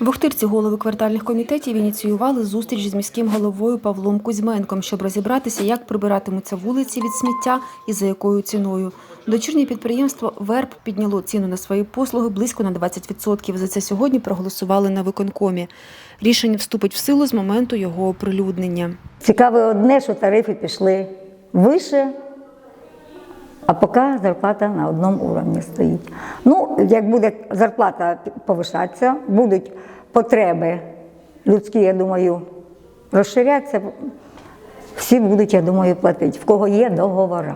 В Охтирці голови квартальних комітетів ініціювали зустріч з міським головою Павлом Кузьменком, щоб розібратися, як прибиратимуться вулиці від сміття і за якою ціною. Дочірнє підприємство ВЕРП підняло ціну на свої послуги близько на 20%. За це сьогодні проголосували на виконкомі. Рішення вступить в силу з моменту його оприлюднення. Цікаве одне, що тарифи пішли вище, а поки зарплата на одному уровні стоїть. Ну, як буде зарплата повишатися, будуть потреби людські, я думаю, розширятися, всі будуть, я думаю, платити, в кого є договори.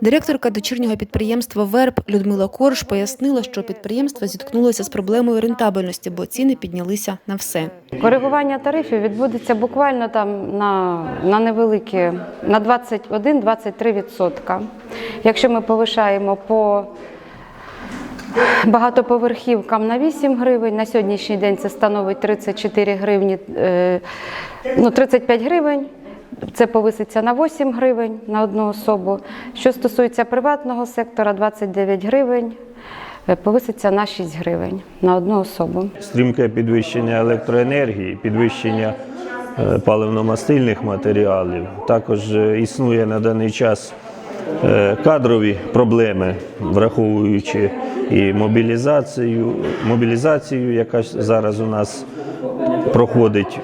Директорка дочірнього підприємства ВЕРП Людмила Корж пояснила, що підприємство зіткнулося з проблемою рентабельності, бо ціни піднялися на все. Коригування тарифів відбудеться буквально там на, на невеликі, на 21-23%. Якщо ми повишаємо по багатоповерхівкам на 8 гривень, на сьогоднішній день це становить 34 гривні, е, ну 35 гривень. Це повиситься на 8 гривень на одну особу. Що стосується приватного сектора, 29 гривень, е, повиситься на 6 гривень на одну особу. Стрімке підвищення електроенергії, підвищення е, паливно-мастильних матеріалів. Також е, існує на даний час кадрові проблеми, враховуючи і мобілізацію, мобілізацію, яка зараз у нас проходить.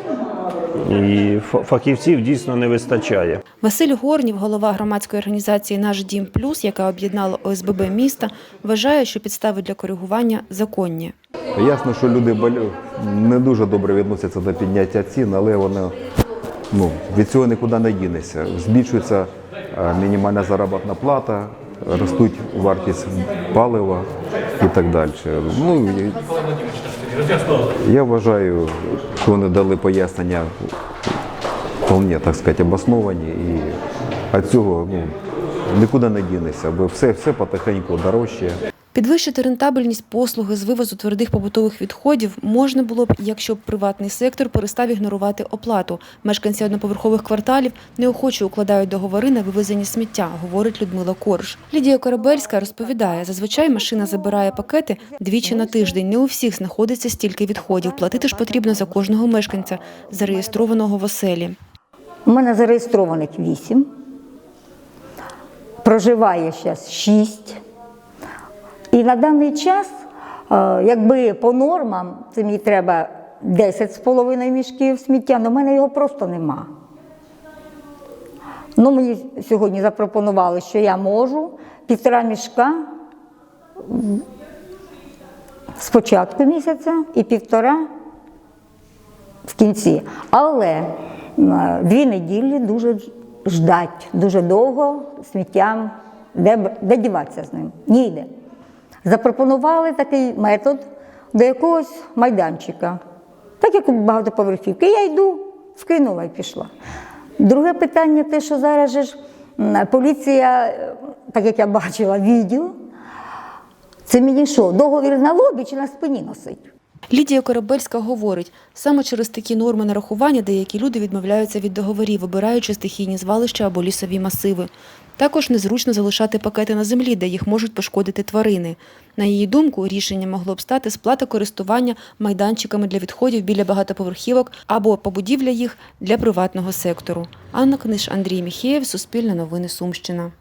І фа- фахівців дійсно не вистачає. Василь Горнів, голова громадської організації Наш дім плюс, яка об'єднала ОСББ міста, вважає, що підстави для коригування законні. Ясно, що люди не дуже добре відносяться до підняття цін, але вони ну, від цього нікуди не дінеться. Збільшується е, мінімальна заробітна плата, ростуть вартість палива і так далі. Ну, я вважаю, що вони дали пояснення вполне, так сказати, обосновані, і від цього ну, нікуди не дінеться, бо все, все потихеньку дорожче. Підвищити рентабельність послуги з вивозу твердих побутових відходів можна було б, якщо б приватний сектор перестав ігнорувати оплату. Мешканці одноповерхових кварталів неохоче укладають договори на вивезення сміття, говорить Людмила Корж. Лідія Корабельська розповідає, зазвичай машина забирає пакети двічі на тиждень. Не у всіх знаходиться стільки відходів. Платити ж потрібно за кожного мешканця, зареєстрованого в оселі. У мене зареєстрованих 8, проживає зараз 6. І на даний час, е, якби по нормам, це мені треба 10,5 мішків сміття, але в мене його просто нема. Ну, мені сьогодні запропонували, що я можу півтора мішка з початку місяця і півтора в кінці. Але м, дві неділі дуже ждать, дуже довго сміттям, де, де діватися з ним? Ніде. Запропонували такий метод до якогось майданчика, так як у багатоповерхівки. Я йду, скинула і пішла. Друге питання те, що зараз ж поліція, е, так як я бачила відео, це мені що, договір на лобі чи на спині носить? Лідія Корабельська говорить, саме через такі норми нарахування деякі люди відмовляються від договорів, вибираючи стихійні звалища або лісові масиви. Також незручно залишати пакети на землі, де їх можуть пошкодити тварини. На її думку, рішення могло б стати сплата користування майданчиками для відходів біля багатоповерхівок або побудівля їх для приватного сектору. Анна Книж, Андрій Міхеєв, Суспільне новини Сумщина.